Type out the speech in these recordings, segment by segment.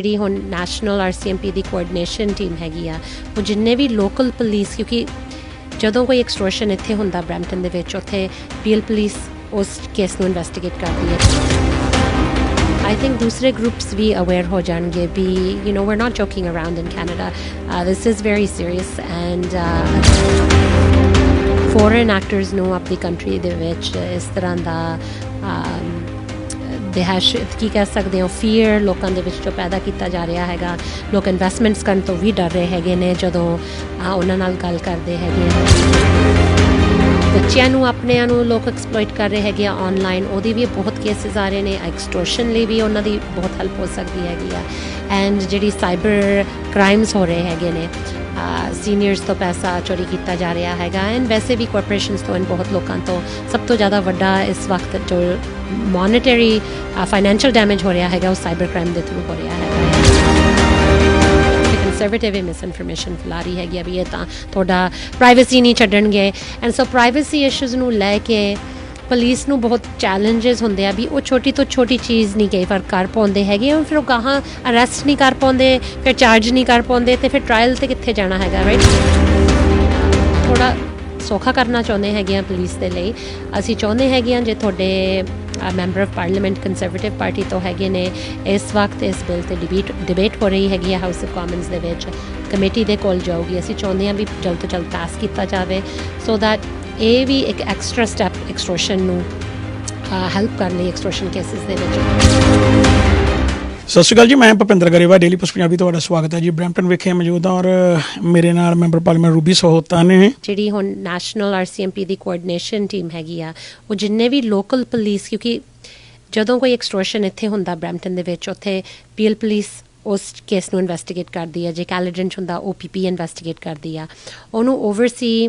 ਜਿਹੜੀ ਹੁਣ national RCMP ਦੀ ਕੋਆਰਡੀਨੇਸ਼ਨ ਟੀਮ ਹੈਗੀ ਆ ਉਹ ਜਿੰਨੇ ਵੀ ਲੋਕਲ ਪੁਲਿਸ ਕਿਉਂਕਿ ਜਦੋਂ ਕੋਈ ਐਕਸਟੋਰਸ਼ਨ ਇੱਥੇ ਹੁੰਦਾ ਬ੍ਰੈਂਪਟਨ ਦੇ ਵਿੱਚ ਉੱਥੇ ਪੀਐਲ ਪੁਲਿਸ ਉਸ ਕੇਸ ਨੂੰ ਇਨਵੈਸਟੀਗੇਟ ਕਰਦੀ ਹੈ। ਆਈ ਥਿੰਕ ਦੂਸਰੇ ਗਰੁੱਪਸ ਵੀ ਅਵੇਅਰ ਹੋ ਜਾਣਗੇ ਵੀ you know we're not joking around in Canada. Uh, this is very serious and uh, foreign ਨੂੰ ਆਪਣੀ ਕੰਟਰੀ ਦੇ ਵਿੱਚ ਇਸ ਤਰ੍ਹਾਂ ਦਾ um, um, ਦਹਿਸ਼ਤ ਕੀ ਕਹਿ ਸਕਦੇ ਹੋ? ਫੀਅਰ ਲੋਕਾਂ ਦੇ ਵਿੱਚ ਜੋ ਪੈਦਾ ਕੀਤਾ ਜਾ ਰਿਹਾ ਹੈਗਾ ਲੋਕ ਇਨਵੈਸਟਮੈਂਟਸ ਕਰਨ ਤੋਂ ਵੀ ਡਰ ਰਹੇ ਹੈਗੇ ਨੇ ਜਦੋਂ ਉਹਨਾਂ ਨਾਲ ਗੱਲ ਕਰਦੇ ਹੈਗੇ ਆ। ਬੱਚਿਆਂ ਨੂੰ ਆਪਣਿਆਂ ਨੂੰ ਲੋਕ ਐਕਸਪਲੋਇਟ ਕਰ ਰਹੇ ਹੈਗੇ ਆ ਆਨਲਾਈਨ ਉਹਦੀ ਵੀ ਬਹੁਤ ਕੇਸਿਸ ਆ ਰਹੇ ਨੇ ਐਕਸਟੋਰਸ਼ਨ ਲਈ ਵੀ ਉਹਨਾਂ ਦੀ ਬਹੁਤ ਹੈਲਪ ਹੋ ਸਕਦੀ ਹੈਗੀ ਆ। ਐਂਡ ਜਿਹੜੀ ਸਾਈਬਰ ਕ੍ਰਾਈਮਸ ਹੋ ਰਹੇ ਹੈਗੇ ਨੇ ਸੀਨੀਅਰਸ ਤੋਂ ਪੈਸਾ ਚੋਰੀ ਕੀਤਾ ਜਾ ਰਿਹਾ ਹੈਗਾ ਐਂਡ ਵੈਸੇ ਵੀ ਕਾਰਪੋਰੇਸ਼ਨਸ ਤੋਂ ਐਂਡ ਬਹੁਤ ਲੋਕਾਂ ਤੋਂ ਸਭ ਤੋਂ ਜ਼ਿਆਦਾ ਵੱਡਾ ਇਸ ਵਕਤ ਜੋ ਮੋਨਿਟਰੀ ਫਾਈਨੈਂਸ਼ੀਅਲ ਡੈਮੇਜ ਹੋ ਰਿਹਾ ਹੈਗਾ ਉਹ ਸਾਈਬਰ ਕ੍ਰਾਈਮ ਦੇ ਥਰੂ ਹੋ ਰਿਹਾ ਹੈਗਾ। ਕੰਜ਼ਰਵੇਟਿਵ ਮਿਸ ਇਨਫੋਰਮੇਸ਼ਨ ਫੈਲਾ ਰਹੀ ਹੈਗੀ ਆ ਵੀ ਇਹ ਤਾਂ ਤੁਹਾਡਾ ਪ੍ਰਾਈਵੇਸੀ ਨਹੀਂ ਛੱਡਣਗੇ। ਐਂਡ ਸੋ ਪ੍ਰਾਈਵੇਸੀ ਇਸ਼ੂਜ਼ ਨੂੰ ਲੈ ਕੇ ਪੁਲਿਸ ਨੂੰ ਬਹੁਤ ਚੈਲੰਜਸ ਹੁੰਦੇ ਆ ਵੀ ਉਹ ਛੋਟੀ ਤੋਂ ਛੋਟੀ ਚੀਜ਼ ਨਹੀਂ ਕਈ ਵਾਰ ਕਰ ਪਾਉਂਦੇ ਹੈਗੇ ਔਰ ਫਿਰ ਉਹ ਗਾਹਾਂ ਅਰੈਸਟ ਨਹੀਂ ਕਰ ਪਾਉਂਦੇ, ਫਿਰ ਚਾਰਜ ਨਹੀਂ ਕਰ ਪਾਉਂਦੇ ਤੇ ਫਿਰ ਟ੍ਰਾਇਲ ਤੇ ਕਿੱਥੇ ਜਾਣਾ ਹੈਗਾ ਰਾਈਟ ਥੋੜਾ ਸੌਖਾ ਕਰਨਾ ਚਾਹੁੰਦੇ ਹੈਗੇ ਆ ਪੁਲਿਸ ਦੇ ਲਈ। ਅਸੀਂ ਚਾਹੁੰਦੇ ਹੈਗੇ ਆ ਜੇ ਤੁਹਾਡੇ member of parliament conservative party ਤੋਂ ਹੈਗੇ ਨੇ, ਇਸ ਵਕਤ ਇਸ ਬਿੱਲ ਤੇ ਡਿਬੇਟ ਡਿਬੇਟ ਹੋ ਰਹੀ ਹੈਗੀ ਆ ਹਾਊਸ ਆਫ ਕਾਮਨਸ ਦੇ ਵਿੱਚ। ਕਮੇਟੀ ਦੇ ਕੋਲ ਜਾਊਗੀ। ਅਸੀਂ ਚਾਹੁੰਦੇ ਹਾਂ ਵੀ ਜਲਦ ਤੋਂ ਜਲਦ ਪਾਸ ਕੀਤਾ ਜਾਵੇ। ਸੋ ਦੈਟ ਇਹ ਵੀ ਇੱਕ ਐਕਸਟਰਾ ਸਟੈਪ ਐਕਸਟੋਰਸ਼ਨ ਨੂੰ ਹੈਲਪ ਕਰਨ ਲਈ ਐਕਸਟੋਰਸ਼ਨ ਕੇਸਿਸ ਦੇ ਵਿੱਚ। ਸਤਿ ਸ਼੍ਰੀ ਅਕਾਲ ਜੀ ਮੈਂ ਭਪਿੰਦਰ ਗਰੇਵਾ ਡੇਲੀ ਪੋਸਟ ਪੰਜਾਬੀ ਤੁਹਾਡਾ ਸਵਾਗਤ ਹੈ ਜੀ। ਬ੍ਰੈਂਪਟਨ ਵਿਖੇ ਮੌਜੂਦ ਹਾਂ ਔਰ ਮੇਰੇ ਨਾਲ ਮੈਂਬਰ ਪਾਰਲੀਮੈਂਟ ਰੂਬੀ ਸਹੋਤਾ ਨੇ। ਜਿਹੜੀ ਹੁਣ ਨੈਸ਼ਨਲ ਆਰਸੀਐਮਪੀ ਦੀ ਕੋਆਰਡੀਨੇਸ਼ਨ ਟੀਮ ਹੈਗੀ ਆ ਉਹ ਜਿੰਨੇ ਵੀ ਲੋਕਲ ਪੁਲਿਸ ਕਿਉਂਕਿ ਜਦੋਂ ਕੋਈ ਐਕਸਟੋਰਸ਼ਨ ਇੱਥੇ ਹੁੰਦਾ ਬ੍ਰੈਂਪਟਨ ਦੇ ਵਿੱਚ ਉੱਥੇ ਪੀਐਲ ਪੁਲਿਸ ਉਸ ਕੇਸ ਨੂੰ ਇਨਵੈਸਟੀਗੇਟ ਕਰਦੀ ਹੈ ਜੇ ਕੈਲੀਡੈਂਟ ਹੁੰਦਾ ਓਪੀਪੀ ਇਨਵੈਸਟੀਗੇਟ ਕਰਦੀ ਆ। ਉਹਨੂੰ ਓਵਰਸੀ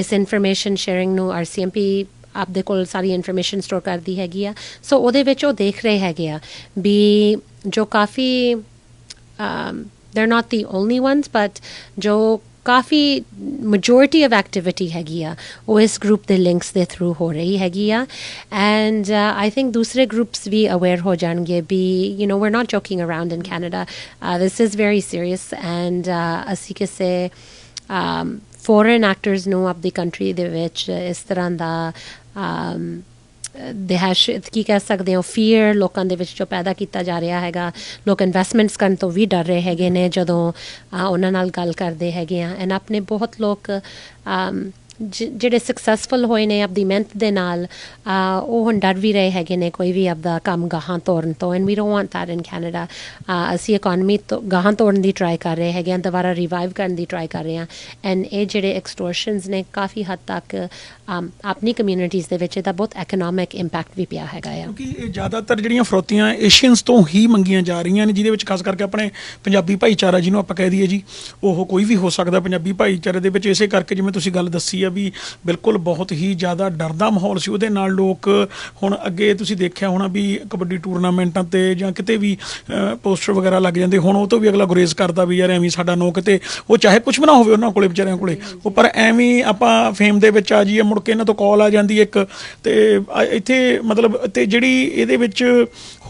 ਇਸ ਇਨਫੋਰਮੇਸ਼ਨ ਸ਼ੇਅਰਿੰਗ ਨੂੰ ਆਰਸੀਐਮਪੀ ਆਪਦੇ ਕੋਲ ਸਾਰੀ ਇਨਫੋਰਮੇਸ਼ਨ ਸਟੋਰ ਕਰਦੀ ਹੈਗੀ ਆ। ਸੋ ਉਹਦੇ ਵਿੱਚ ਉਹ ਦੇਖ ਰਹੇ ਹੈਗੇ ਆ ਵੀ ਜੋ ਕਾਫੀ um, they're not the only ones but ਜੋ ਕਾਫੀ ਮੈਜੋਰਿਟੀ ਆਫ ਐਕਟੀਵਿਟੀ ਹੈਗੀ ਆ ਉਹ ਇਸ ਗਰੁੱਪ ਦੇ ਲਿੰਕਸ ਦੇ ਥਰੂ ਹੋ ਰਹੀ ਹੈਗੀ ਆ। ਐਂਡ ਆਈ ਥਿੰਕ ਦੂਸਰੇ ਗਰੁੱਪਸ ਵੀ ਅਵੇਅਰ ਹੋ ਜਾਣਗੇ ਵੀ you know we're not joking around in Canada uh, this is very serious and uh, ਅਸੀਂ ਕਿਸੇ um, ਫੋਰਨ actors ਨੂੰ ਆਪਦੀ ਕੰਟਰੀ ਦੇ ਵਿੱਚ ਇਸ ਤਰ੍ਹਾਂ ਦਾ um, ਦਹਿਸ਼ਤ ਕੀ ਕਹਿ ਸਕਦੇ ਹੋ ਫੀਅਰ ਲੋਕਾਂ ਦੇ ਵਿੱਚ ਜੋ ਪੈਦਾ ਕੀਤਾ ਜਾ ਰਿਹਾ ਹੈਗਾ। ਲੋਕ ਇਨਵੈਸਟਮੈਂਟਸ ਕਰਨ ਤੋਂ ਵੀ ਡਰ ਰਹੇ ਹੈਗੇ ਨੇ ਜਦੋਂ ਉਹਨਾਂ ਨਾਲ ਗੱਲ ਕਰਦੇ ਹੈਗੇ ਆ। ਐਂਡ ਆਪਣੇ ਬਹੁਤ ਲੋਕ ਜਿਹੜੇ ਸਕਸੈਸਫੁਲ ਹੋਏ ਨੇ ਆਪਦੀ ਮਿਹਨਤ ਦੇ ਨਾਲ ਉਹ ਹੁਣ ਡਰ ਵੀ ਰਹੇ ਹੈਗੇ ਨੇ ਕੋਈ ਵੀ ਆਪਦਾ ਕੰਮ ਗਾਹਾਂ ਤੋਰਨ ਤੋਂ and we don't want that in Canada ਅਸੀਂ ਇਕਨੋਮੀ ਤੋਂ, ਗਾਹਾਂ ਤੋਰਨ ਦੀ ਟਰਾਈ ਕਰ ਰਹੇ ਹੈਗੇ ਆ ਦੁਬਾਰਾ ਰਿਵਾਈਵ ਕਰਨ ਦੀ ਟਰਾਈ ਕਰ ਰਹੇ ਆ ਐਂਡ ਇਹ ਜਿਹੜੇ ਐਕਸਟੋਰਸ਼ਨਸ ਨੇ ਕਾਫੀ ਹੱਦ ਤੱਕ ਆਪਣੀ ਕਮਿਊਨਿਟੀਜ਼ ਦੇ ਵਿੱਚ ਇਹਦਾ ਬਹੁਤ ਇਕਨੋਮਿਕ ਇੰਪੈਕਟ ਵੀ ਪਿਆ ਹੈਗਾ ਆ। ਕਿਉਂਕਿ ਇਹ ਜ਼ਿਆਦਾਤਰ ਜਿਹੜੀਆਂ ਫਰੋਤੀਆਂ ਏਸ਼ੀਅਨਸ ਤੋਂ ਹੀ ਮੰਗੀਆਂ ਜਾ ਰਹੀਆਂ ਨੇ, ਜਿਹਦੇ ਵਿੱਚ ਖਾਸ ਕਰਕੇ ਆਪਣੇ ਪੰਜਾਬੀ ਭਾਈਚਾਰਾ ਜਿਹਨੂੰ ਆਪਾਂ ਕਹਿ ਦਈਏ ਜੀ, ਉਹ ਕੋਈ ਵੀ ਹੋ ਸਕਦਾ ਪੰਜਾਬੀ ਭਾਈਚਾਰੇ ਦੇ ਵਿੱਚ, ਇਸੇ ਕਰਕੇ ਜਿਵੇਂ ਤੁਸੀਂ ਗੱਲ ਦੱਸੀ ਆ ਵੀ ਬਿਲਕੁਲ ਬਹੁਤ ਹੀ ਜ਼ਿਆਦਾ ਡਰ ਦਾ ਮਾਹੌਲ ਸੀ। ਉਹਦੇ ਨਾਲ ਲੋਕ ਹੁਣ ਅੱਗੇ ਤੁਸੀਂ ਦੇਖਿਆ ਹੋਣਾ ਵੀ ਕਬੱਡੀ ਟੂਰਨਾਮੈਂਟਾਂ ਤੇ ਜਾਂ ਕਿਤੇ ਵੀ ਪੋਸਟਰ ਵਗੈਰਾ ਲੱਗ ਜਾਂਦੇ, ਹੁਣ ਉਹ ਤੋਂ ਵੀ ਅਗਲਾ ਗੁਰੇਜ਼ ਕਰਦਾ ਵੀ ਯਾਰ ਐਵੇਂ ਸਾਡਾ ਨੋ ਕਿਤੇ ਉਹ ਚਾਹੇ ਕੁਝ ਵੀ ਨਾ ਹੋਵੇ ਉਹਨਾਂ ਕੋਲੇ, ਵਿਚਾਰਿਆਂ ਕੋਲੇ, ਉਹ ਪਰ ਐਵੇਂ ਆਪਾਂ ਫੇਮ ਦੇ ਵਿੱਚ ਆ ਜਾਈਏ, ਮੁੜ ਕੇ ਇਹਨਾਂ ਤੋਂ ਕਾਲ ਆ ਜਾਂਦੀ ਇੱਕ, ਤੇ ਇੱਥੇ ਮਤਲਬ ਤੇ ਜਿਹੜੀ ਇਹਦੇ ਵਿੱਚ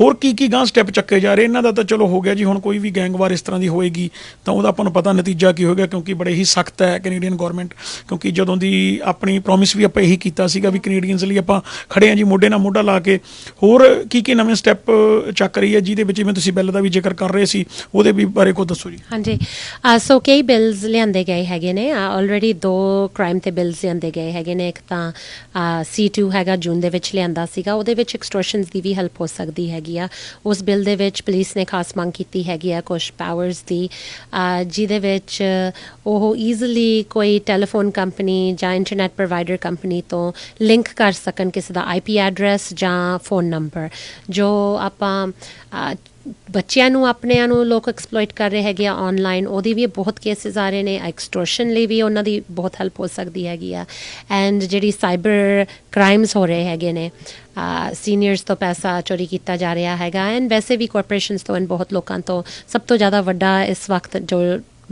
ਹੋਰ ਕੀ ਕੀ ਗਾਂ ਸਟੈਪ ਚੱਕੇ ਜਾ ਰਹੇ, ਇਹਨਾਂ ਦਾ ਤਾਂ ਚਲੋ ਹੋ ਗਿਆ ਜੀ, ਹੁਣ ਕੋਈ ਵੀ ਗੈਂਗਵਾਰ ਇਸ ਤਰ੍ਹਾਂ ਦੀ ਹੋਏਗੀ, ਤਾਂ ਉਹਦਾ ਆਪਾਂ ਨੂੰ ਪਤਾ ਨਤੀਜਾ ਕੀ ਹੋਏਗਾ, ਕਿਉਂਕਿ ਬੜੇ ਹੀ ਸਖਤ ਹੈ ਕੈਨੇਡੀਅਨ ਗਵਰਨਮੈਂਟ ਕਿਉਂਕਿ ਜਦੋਂ ਦੀ ਆਪਣੀ ਪ੍ਰੋਮਿਸ ਵੀ ਆਪਾਂ ਇਹੀ ਕੀਤਾ ਸੀਗਾ ਵੀ ਕੈਨੇਡੀਅਨਸ ਲਈ ਆਪਾਂ ਖੜੇ ਹਾਂ ਜੀ, ਮੋਢੇ ਨਾਲ ਮੋਢਾ ਲਾ ਕੇ। ਹੋਰ ਕੀ ਕੀ ਨਵੇਂ ਸਟੈਪ ਚੱਕ ਰਹੀ ਹੈ ਜਿਹਦੇ ਵਿੱਚ ਜਿਵੇਂ ਤੁਸੀਂ ਬਿੱਲ ਦਾ ਵੀ ਜ਼ਿਕਰ ਕਰ ਰਹੇ ਸੀ, ਉਹਦੇ ਵੀ ਬਾਰੇ ਕੋ ਦੱਸੋ ਜੀ। ਹਾਂਜੀ। ਸੋ ਕਈ ਬਿਲਸ ਲਿਆਂਦੇ ਗਏ ਹੈਗੇ ਨੇ। ਆਲਰੇਡੀ ਦੋ ਕ੍ਰਾਈਮ ਤੇ ਬਿਲਸ ਲਿਆਂਦੇ ਗਏ ਹੈਗੇ ਨੇ। ਇੱਕ ਤਾਂ C2 ਹੈਗਾ, ਜੂਨ ਦੇ ਵਿੱਚ ਲਿਆਂਦਾ ਸੀਗਾ। ਉਹਦੇ ਵਿੱਚ ਐਕਸਟੋਰਸ਼ਨਸ ਦੀ ਵੀ ਹੈਲਪ ਹੋ ਸਕਦੀ ਹੈਗੀ ਆ। ਉਸ ਬਿੱਲ ਦੇ ਵਿੱਚ ਪੁਲਿਸ ਨੇ ਖਾਸ ਮੰਗ ਕੀਤੀ ਹੈਗੀ ਆ ਕੁਝ ਪਾਵਰਸ ਦੀ। ਜਿਹਦੇ ਵਿੱਚ ਉਹ ਈਜ਼ੀਲੀ ਕੋਈ ਟੈਲੀਫੋਨ ਕੰਪਨੀ ਜਾਂ ਇੰਟਰਨੈਟ ਪ੍ਰੋਵਾਈਡਰ ਕੰਪਨੀ ਤੋਂ ਲਿੰਕ ਕਰ ਸਕਣ ਕਿਸੇ ਦਾ ਆਈਪੀ ਐਡਰੈਸ ਜਾਂ ਫੋਨ ਨੰਬਰ ਜੋ ਆਪਾਂ ਬੱਚਿਆਂ ਨੂੰ, ਆਪਣਿਆਂ ਨੂੰ ਲੋਕ ਐਕਸਪਲੋਇਟ ਕਰ ਰਹੇ ਹੈਗੇ ਆ ਆਨਲਾਈਨ ਉਹਦੀ ਵੀ ਬਹੁਤ ਕੇਸਿਸ ਆ ਰਹੇ ਨੇ ਐਕਸਟੋਰਸ਼ਨ ਲਈ ਵੀ ਉਹਨਾਂ ਦੀ ਬਹੁਤ ਹੈਲਪ ਹੋ ਸਕਦੀ ਹੈਗੀ ਆ ਐਂਡ ਜਿਹੜੀ ਸਾਈਬਰ ਕ੍ਰਾਈਮਸ ਹੋ ਰਹੇ ਹੈਗੇ ਨੇ ਸੀਨੀਅਰਸ ਤੋਂ ਪੈਸਾ ਚੋਰੀ ਕੀਤਾ ਜਾ ਰਿਹਾ ਹੈਗਾ ਐਂਡ ਵੈਸੇ ਵੀ ਕਾਰਪੋਰੇਸ਼ਨਸ ਤੋਂ ਐਂਡ ਬਹੁਤ ਲੋਕਾਂ ਤੋਂ ਸਭ ਤੋਂ ਜ਼ਿਆਦਾ ਵੱਡਾ ਇਸ ਵਕਤ ਜੋ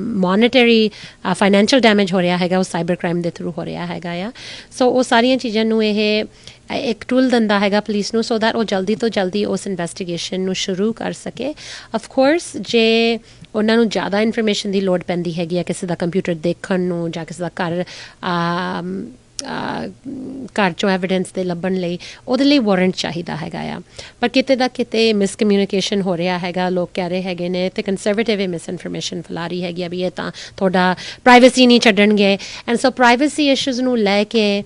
ਮੋਨਿਟਰੀ ਫਾਈਨੈਂਸ਼ੀਅਲ ਡੈਮੇਜ ਹੋ ਰਿਹਾ ਹੈਗਾ, ਉਹ ਸਾਈਬਰ ਕ੍ਰਾਈਮ ਦੇ ਥਰੂ ਹੋ ਰਿਹਾ ਹੈਗਾ ਆ। ਸੋ ਉਹ ਸਾਰੀਆਂ ਚੀਜ਼ਾਂ ਨੂੰ ਇਹ ਇੱਕ ਟੂਲ ਦਿੰਦਾ ਹੈਗਾ ਪੁਲਿਸ ਨੂੰ ਸੋ ਦੈਟ ਉਹ ਜਲਦੀ ਤੋਂ ਜਲਦੀ ਉਸ ਇਨਵੈਸਟੀਗੇਸ਼ਨ ਨੂੰ ਸ਼ੁਰੂ ਕਰ ਸਕੇ। ਆਫ ਕੋਰਸ ਜੇ ਉਹਨਾਂ ਨੂੰ ਜ਼ਿਆਦਾ ਇਨਫੋਰਮੇਸ਼ਨ ਦੀ ਲੋੜ ਪੈਂਦੀ ਹੈਗੀ ਆ, ਕਿਸੇ ਦਾ ਕੰਪਿਊਟਰ ਦੇਖਣ ਨੂੰ ਜਾਂ ਕਿਸੇ ਦਾ ਘਰ ਘਰ ਚੋਂ ਐਵੀਡੈਂਸ ਦੇ ਲੱਭਣ ਲਈ ਉਹਦੇ ਲਈ ਵਾਰੰਟ ਚਾਹੀਦਾ ਹੈਗਾ ਆ। ਪਰ ਕਿਤੇ ਦਾ ਕਿਤੇ ਮਿਸਕਮਿਊਨੀਕੇਸ਼ਨ ਹੋ ਰਿਹਾ ਹੈਗਾ, ਲੋਕ ਕਹਿ ਰਹੇ ਹੈਗੇ ਨੇ ਤੇ ਕੰਜ਼ਰਵੇਟਿਵ ਇਹ ਮਿਸਇਨਫੋਰਮੇਸ਼ਨ ਫੈਲਾ ਰਹੀ ਹੈਗੀ ਆ ਵੀ ਇਹ ਤਾਂ ਤੁਹਾਡਾ ਪ੍ਰਾਈਵੇਸੀ ਨਹੀਂ ਛੱਡਣਗੇ। ਐਂਡ ਸੋ ਪ੍ਰਾਈਵੇਸੀ ਇਸ਼ੂਜ਼ ਨੂੰ ਲੈ ਕੇ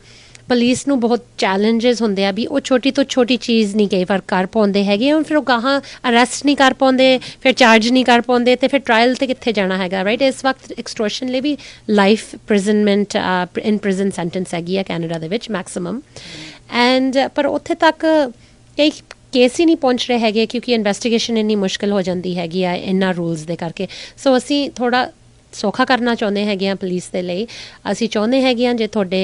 ਪੁਲਿਸ ਨੂੰ ਬਹੁਤ ਚੈਲੰਜਸ ਹੁੰਦੇ ਆ ਵੀ ਉਹ ਛੋਟੀ ਤੋਂ ਛੋਟੀ ਚੀਜ਼ ਨਹੀਂ ਕਈ ਵਾਰ ਕਰ ਪਾਉਂਦੇ ਹੈਗੇ, ਹੁਣ ਫਿਰ ਉਹ ਗਾਹਾਂ ਅਰੈਸਟ ਨਹੀਂ ਕਰ ਪਾਉਂਦੇ, ਫਿਰ ਚਾਰਜ ਨਹੀਂ ਕਰ ਪਾਉਂਦੇ ਤੇ ਫਿਰ ਟ੍ਰਾਇਲ ਤੇ ਕਿੱਥੇ ਜਾਣਾ ਹੈਗਾ ਰਾਈਟ ਇਸ ਵਕਤ ਐਕਸਟ੍ਰੋਸ਼ਨ ਲਈ ਵੀ life imprisonment in prison sentence ਹੈਗੀ ਆ ਕੈਨੇਡਾ ਦੇ ਵਿੱਚ ਮੈਕਸਿਮਮ ਐਂਡ ਪਰ ਉੱਥੇ ਤੱਕ ਕਈ ਕੇਸ ਹੀ ਨਹੀਂ ਪਹੁੰਚ ਰਹੇ ਹੈਗੇ ਕਿਉਂਕਿ ਇਨਵੈਸਟੀਗੇਸ਼ਨ ਇੰਨੀ ਮੁਸ਼ਕਲ ਹੋ ਜਾਂਦੀ ਹੈਗੀ ਆ ਇਹਨਾਂ ਰੂਲਸ ਦੇ ਕਰਕੇ। ਸੋ ਅਸੀਂ ਥੋੜਾ ਸੌਖਾ ਕਰਨਾ ਚਾਹੁੰਦੇ ਹੈਗੇ ਆ ਪੁਲਿਸ ਦੇ ਲਈ। ਅਸੀਂ ਚਾਹੁੰਦੇ ਹੈਗੇ ਆ ਜੇ ਤੁਹਾਡੇ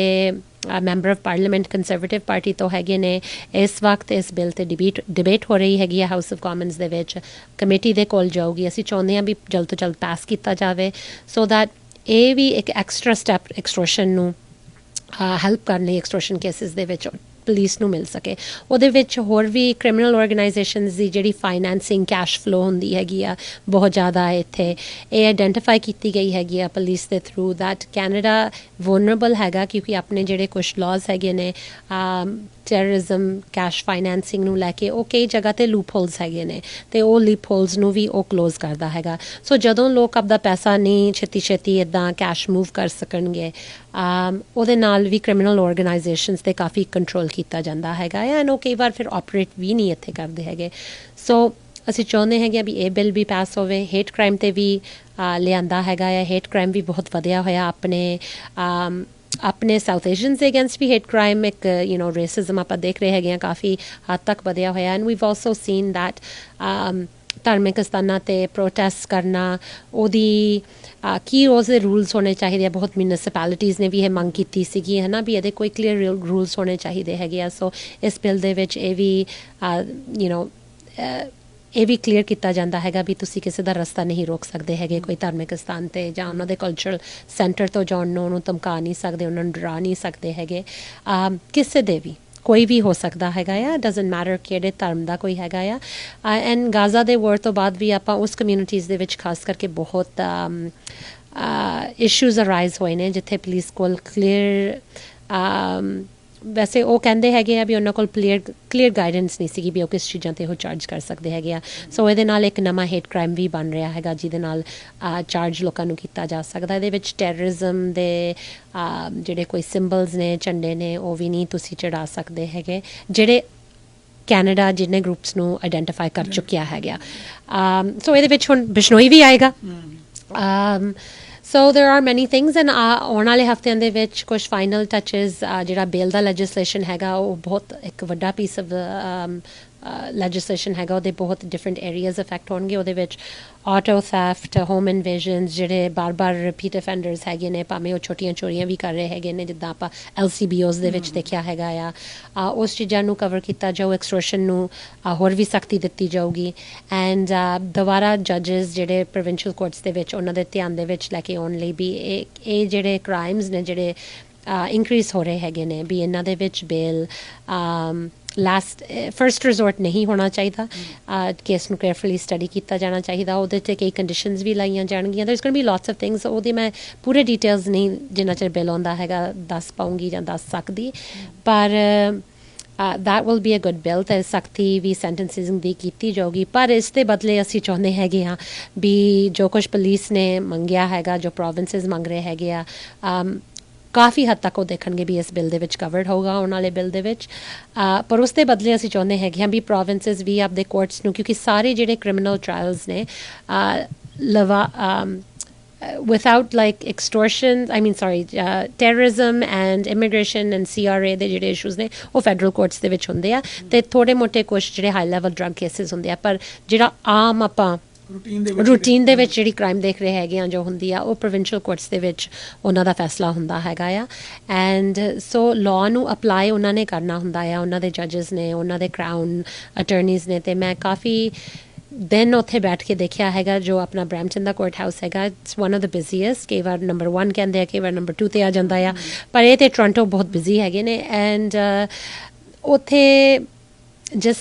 member of parliament conservative party ਤੋਂ ਹੈਗੇ ਨੇ, ਇਸ ਵਕਤ ਇਸ ਬਿੱਲ ਤੇ ਡਿਬੇਟ ਡਿਬੇਟ ਹੋ ਰਹੀ ਹੈਗੀ ਹੈ ਹਾਊਸ ਆਫ ਕਾਮਨਸ ਦੇ ਵਿੱਚ। ਕਮੇਟੀ ਦੇ ਕੋਲ ਜਾਊਗੀ। ਅਸੀਂ ਚਾਹੁੰਦੇ ਆ ਵੀ ਜਲਦ ਤੋਂ ਜਲਦ ਪਾਸ ਕੀਤਾ ਜਾਵੇ। ਸੋ ਦੈਟ ਇਹ ਵੀ ਇੱਕ ਐਕਸਟਰਾ ਸਟੈਪ ਐਕਸਟ੍ਰੋਸ਼ਨ ਨੂੰ ਹੈਲਪ ਕਰਨ ਲਈ ਐਕਸਟ੍ਰੋਸ਼ਨ ਕੇਸਿਸ ਦੇ ਵਿੱਚ ਪੁਲਿਸ ਨੂੰ ਮਿਲ ਸਕੇ। ਉਹਦੇ ਵਿੱਚ ਹੋਰ ਵੀ ਕ੍ਰਿਮੀਨਲ ਆਰਗੇਨਾਈਜੇਸ਼ਨਸ ਦੀ ਜਿਹੜੀ ਫਾਈਨੈਂਸਿੰਗ ਕੈਸ਼ ਫਲੋ ਹੁੰਦੀ ਹੈਗੀ ਆ, ਬਹੁਤ ਜ਼ਿਆਦਾ ਹੈ ਇੱਥੇ ਇਹ ਆਇਡੈਂਟੀਫਾਈ ਕੀਤੀ ਗਈ ਹੈਗੀ ਆ ਪੁਲਿਸ ਦੇ ਥਰੂ that ਕੈਨੇਡਾ ਵਨਰੇਬਲ ਹੈਗਾ ਕਿਉਂਕਿ ਆਪਣੇ ਜਿਹੜੇ ਕੁਝ ਲਾਜ਼ ਹੈਗੇ ਨੇ ਟੈਰਰਿਜ਼ਮ ਕੈਸ਼ ਫਾਈਨੈਂਸਿੰਗ ਨੂੰ ਲੈ ਕੇ ਉਹ ਕਈ ਜਗ੍ਹਾ ਤੇ ਲੂਪ ਹੋਲਸ ਹੈਗੇ ਨੇ ਤੇ ਉਹ ਲੀਪ ਹੋਲਸ ਨੂੰ ਵੀ ਉਹ ক্লোਜ਼ ਕਰਦਾ ਹੈਗਾ। ਸੋ ਜਦੋਂ ਲੋਕ ਆਪਦਾ ਪੈਸਾ ਨਹੀਂ ਛੇਤੀ ਛੇਤੀ ਇਦਾਂ ਕੈਸ਼ ਮੂਵ ਕਰ ਸਕਣਗੇ ਉਹਦੇ ਨਾਲ ਵੀ ਕ੍ਰਿਮੀਨਲ ਆਰਗੇਨਾਈਜੇਸ਼ਨਸ ਤੇ ਕਾਫੀ ਕੰਟਰੋਲ ਕੀਤਾ ਜਾਂਦਾ ਹੈਗਾ ਐਂਡ ਉਹ ਕਈ ਵਾਰ ਫਿਰ ਆਪਰੇਟ ਵੀ ਨਹੀਂ ਇੱਥੇ ਕਰਦੇ ਹੈਗੇ। ਸੋ ਅਸੀਂ ਚਾਹੁੰਦੇ ਹੈਗੇ ਵੀ ਇਹ ਬਿੱਲ ਵੀ ਪਾਸ ਹੋਵੇ ਹੇਟ ਕ੍ਰਾਈਮ ਤੇ ਵੀ ਲਿਆਂਦਾ ਹੈਗਾ ਹੈ ਹੇਟ ਕ੍ਰਾਈਮ ਵੀ ਬਹੁਤ ਵਧਿਆ ਹੋਇਆ ਆਪਣੇ ਆਪਣੇ ਸਾਊਥ ਏਸ਼ੀਅਨਸ ਦੇ ਅਗੇਂਸਟ ਵੀ ਹੇਟ ਕ੍ਰਾਈਮ ਇੱਕ ਯੂ نو ਰੇਸਿਜ਼ਮ ਆਪਾਂ ਦੇਖ ਰਹੇ ਹੈਗੇ ਆ ਕਾਫੀ ਹੱਦ ਤੱਕ ਵਧਿਆ ਹੋਇਆ and we've also seen that ਧਾਰਮਿਕ ਸਥਾਨਾਂ ਤੇ ਪ੍ਰੋਟੈਸਟ ਕਰਨਾ ਉਹਦੀ ਅ, ਕੀ ਉਹਦੇ ਰੂਲਸ ਹੋਣੇ ਚਾਹੀਦੇ ਆ ਬਹੁਤ ਮਿਊਨਿਸਪੈਲਿਟੀਜ਼ ਨੇ ਵੀ ਇਹ ਮੰਗ ਕੀਤੀ ਸੀਗੀ ਹੈ ਨਾ ਵੀ ਇਹਦੇ ਕੋਈ ਕਲੀਅਰ ਰੂਲਸ ਹੋਣੇ ਚਾਹੀਦੇ ਹੈਗੇ ਆ ਸੋ ਇਸ ਬਿੱਲ ਦੇ ਵਿੱਚ ਇਹ ਵੀ ਯੂ نو ਇਹ ਵੀ ਕਲੀਅਰ ਕੀਤਾ ਜਾਂਦਾ ਹੈਗਾ ਵੀ ਤੁਸੀਂ ਕਿਸੇ ਦਾ ਰਸਤਾ ਨਹੀਂ ਰੋਕ ਸਕਦੇ ਹੈਗੇ ਕੋਈ ਧਾਰਮਿਕ ਸਥਾਨ ਤੇ ਜਾਂ ਉਹਨਾਂ ਦੇ ਕਲਚਰਲ ਸੈਂਟਰ ਤੋਂ ਜਾਣ ਨੂੰ ਉਹਨੂੰ ਧਮਕਾ ਨਹੀਂ ਸਕਦੇ, ਉਹਨਾਂ ਨੂੰ ਡਰਾ ਨਹੀਂ ਸਕਦੇ ਹੈਗੇ। ਕਿਸੇ ਦੇ ਵੀ, ਕੋਈ ਵੀ ਹੋ ਸਕਦਾ ਹੈਗਾ ਆ ਡਸਨਟ ਮੈਟਰ ਕਿਹੜੇ ਧਰਮ ਦਾ ਕੋਈ ਹੈਗਾ ਆ। ਐਂਡ ਗਾਜ਼ਾ ਦੇ ਵਾਰ ਤੋਂ ਬਾਅਦ ਵੀ ਆਪਾਂ ਉਸ ਕਮਿਊਨਿਟੀਜ਼ ਦੇ ਵਿੱਚ ਖਾਸ ਕਰਕੇ ਬਹੁਤ ਇਸ਼ੂਜ਼ ਅਰਾਈਜ਼ ਹੋਏ ਨੇ, ਜਿੱਥੇ ਪੁਲਿਸ ਕੋਲ ਕਲੀਅਰ ਵੈਸੇ ਉਹ ਕਹਿੰਦੇ ਹੈਗੇ ਆ ਵੀ ਉਹਨਾਂ ਕੋਲ ਕਲੀਅਰ ਕਲੀਅਰ ਗਾਈਡੈਂਸ ਨਹੀਂ ਸੀਗੀ ਵੀ ਉਹ ਕਿਸ ਚੀਜ਼ਾਂ ਤੇ ਉਹ ਚਾਰਜ ਕਰ ਸਕਦੇ ਹੈਗੇ ਆ। ਸੋ ਇਹਦੇ ਨਾਲ ਇੱਕ ਨਵਾਂ ਹੇਟ ਕ੍ਰਾਈਮ ਵੀ ਬਣ ਰਿਹਾ ਹੈਗਾ ਜਿਹਦੇ ਨਾਲ ਚਾਰਜ ਲੋਕਾਂ ਨੂੰ ਕੀਤਾ ਜਾ ਸਕਦਾ। ਇਹਦੇ ਵਿੱਚ ਟੈਰਰਿਜ਼ਮ ਦੇ ਜਿਹੜੇ ਕੋਈ ਸਿੰਬਲਸ ਨੇ ਝੰਡੇ ਨੇ ਉਹ ਵੀ ਨਹੀਂ ਤੁਸੀਂ ਚੜਾ ਸਕਦੇ ਹੈਗੇ ਜਿਹੜੇ ਕੈਨੇਡਾ ਜਿਹਨੇ ਗਰੁੱਪਸ ਨੂੰ ਆਇਡੈਂਟੀਫਾਈ ਕਰ ਚੁੱਕਿਆ ਹੈਗਾ। ਸੋ ਇਹਦੇ ਵਿੱਚ ਹੁਣ ਬਿਸ਼ਨੋਈ ਵੀ ਆਏਗਾ। So there are many things and uh, ਆਉਣ ਵਾਲੇ ਹਫਤਿਆਂ ਦੇ ਵਿੱਚ ਕੁਝ ਫਾਈਨਲ ਟੱਚਸ ਜਿਹੜਾ ਬਿੱਲ ਦਾ ਲੈਜਿਸਲੇਸ਼ਨ ਹੈਗਾ ਉਹ ਬਹੁਤ ਇੱਕ ਵੱਡਾ ਪੀਸ ਆਫ ਲੈਜਿਸਲੇਸ਼ਨ ਹੈਗਾ ਉਹਦੇ ਬਹੁਤ ਡਿਫਰੈਂਟ ਏਰੀਆਜ਼ ਅਫੈਕਟ ਹੋਣਗੇ। ਉਹਦੇ ਵਿੱਚ ਆਟੋ ਥੈਫਟ ਹੋਮ ਇਨਵੇਜਨਸ ਜਿਹੜੇ ਬਾਰ-ਬਾਰ ਰਿਪੀਟ ਅਫੈਂਡਰਸ ਹੈਗੇ ਨੇ ਭਾਵੇਂ ਉਹ ਛੋਟੀਆਂ ਚੋਰੀਆਂ ਵੀ ਕਰ ਰਹੇ ਹੈਗੇ ਨੇ ਜਿੱਦਾਂ ਆਪਾਂ ਐਲਸੀਬੀਓਸ ਦੇ ਵਿੱਚ ਦੇਖਿਆ ਹੈਗਾ ਆ। ਉਸ ਚੀਜ਼ਾਂ ਨੂੰ ਕਵਰ ਕੀਤਾ ਜਾਊ ਐਕਸਟ੍ਰੋਸ਼ਨ ਨੂੰ ਹੋਰ ਵੀ ਸਖਤੀ ਦਿੱਤੀ ਜਾਊਗੀ। ਐਂਡ ਦੁਬਾਰਾ ਜੱਜਸ ਜਿਹੜੇ ਪ੍ਰੋਵਿੰਸ਼ੀਅਲ ਕੋਰਟਸ ਦੇ ਵਿੱਚ ਉਹਨਾਂ ਦੇ ਧਿਆਨ ਦੇ ਵਿੱਚ ਲੈ ਕੇ ਆਉਣ ਲਈ ਵੀ ਇਹ ਜਿਹੜੇ ਕ੍ਰਾਈਮਸ ਨੇ ਜਿਹੜੇ ਇਨਕਰੀਜ਼ ਹੋ ਰਹੇ ਹੈਗੇ ਨੇ ਵੀ ਇਹਨਾਂ ਦੇ ਵਿੱਚ ਬੇਲ ਲਾਸਟ ਫਰਸਟ ਰਿਜ਼ੋਰਟ ਨਹੀਂ ਹੋਣਾ ਚਾਹੀਦਾ। ਕੇਸ ਨੂੰ ਕੇਅਰਫੁਲੀ ਸਟੱਡੀ ਕੀਤਾ ਜਾਣਾ ਚਾਹੀਦਾ। ਉਹਦੇ ਤੇ ਕਈ ਕੰਡੀਸ਼ਨਸ ਵੀ ਲਾਈਆਂ ਜਾਣਗੀਆਂ। There is going be lots of things ਉਹਦੇ ਮੈਂ ਪੂਰੇ ਡਿਟੇਲਸ ਨਹੀਂ ਜਿੰਨਾ ਚਿਰ ਬਿੱਲ ਆਉਂਦਾ ਹੈਗਾ ਦੱਸ ਪਾਉਂਗੀ ਜਾਂ ਦੱਸ ਸਕਦੀ। ਪਰ that will be a good bill ਤੇ ਸਖਤੀ ਵੀ sentencing ਦੀ ਕੀਤੀ ਜਾਊਗੀ। ਪਰ ਇਸ ਦੇ ਬਦਲੇ ਅਸੀਂ ਚਾਹੁੰਦੇ ਹੈਗੇ ਹਾਂ ਵੀ ਜੋ ਕੁਝ ਪੁਲਿਸ ਨੇ ਮੰਗਿਆ ਹੈਗਾ ਜੋ ਪ੍ਰੋਵਿੰਸਸ ਮੰਗ ਰਹੇ ਹੈਗੇ ਆ ਕਾਫੀ ਹੱਦ ਤੱਕ ਉਹ ਦੇਖਣਗੇ ਵੀ ਇਸ ਬਿੱਲ ਦੇ ਵਿੱਚ ਕਵਰਡ ਹੋਊਗਾ ਆਉਣ ਵਾਲੇ ਬਿੱਲ ਦੇ ਵਿੱਚ। ਪਰ ਉਸ ਦੇ ਬਦਲੇ ਅਸੀਂ ਚਾਹੁੰਦੇ ਹੈਗੇ ਹਾਂ ਵੀ ਪ੍ਰੋਵਿੰਸਸ ਵੀ ਆਪਦੇ ਕੋਰਟਸ ਨੂੰ ਕਿਉਂਕਿ ਸਾਰੇ ਜਿਹੜੇ ਕ੍ਰਿਮੀਨਲ ਟ੍ਰਾਇਲਸ ਨੇ ਲਵਾ um, uh, without like extortion i mean sorry uh, terrorism and immigration and CRA ਦੇ ਜਿਹੜੇ ਇਸ਼ੂਜ਼ ਨੇ ਉਹ ਫੈਡਰਲ ਕੋਰਟਸ ਦੇ ਵਿੱਚ ਹੁੰਦੇ ਆ। ਤੇ ਥੋੜੇ ਮੋਟੇ ਕੁਝ ਜਿਹੜੇ ਹਾਈ ਲੈਵਲ ਡਰੱਗ ਕੇਸਿਸ ਹੁੰਦੇ ਆ ਪਰ ਜਿਹੜਾ ਆਮ ਆਪਾਂ ਰੂਟੀਨ ਦੇ ਵਿੱਚ ਰੂਟੀਨ ਦੇ ਵਿੱਚ ਜਿਹੜੀ ਕ੍ਰਾਈਮ ਦੇਖ ਰਹੇ ਹੈਗੇ ਆ ਜੋ ਹੁੰਦੀ ਆ ਉਹ ਪ੍ਰੋਵਿੰਸ਼ੀਅਲ ਕੋਰਟਸ ਦੇ ਵਿੱਚ ਉਹਨਾਂ ਦਾ ਫੈਸਲਾ ਹੁੰਦਾ ਹੈਗਾ ਆ। ਐਂਡ ਸੋ ਲਾਅ ਨੂੰ ਅਪਲਾਈ ਉਹਨਾਂ ਨੇ ਕਰਨਾ ਹੁੰਦਾ ਆ ਉਹਨਾਂ ਦੇ ਜੱਜਸ ਨੇ ਉਹਨਾਂ ਦੇ ਕਰਾਊਨ ਅਟਾਰਨੀਜ਼ ਨੇ। ਤੇ ਮੈਂ ਕਾਫੀ ਦੈਨ ਉੱਥੇ ਬੈਠ ਕੇ ਦੇਖਿਆ ਹੈਗਾ ਜੋ ਆਪਣਾ ਬ੍ਰੈਂਪਟਨ ਦਾ ਕੋਰਟ ਹਾਊਸ ਹੈਗਾ। It's one of the busiest ਕਈ ਵਾਰ ਨੰਬਰ 1 ਕਹਿੰਦੇ ਆ ਕਈ ਵਾਰ ਨੰਬਰ 2 ਤੇ ਆ ਜਾਂਦਾ ਆ। ਪਰ ਇਹ ਤੇ ਟੋਰਾਂਟੋ ਬਹੁਤ ਬਿਜ਼ੀ ਹੈਗੇ ਨੇ। ਐਂਡ ਉੱਥੇ ਜਿਸ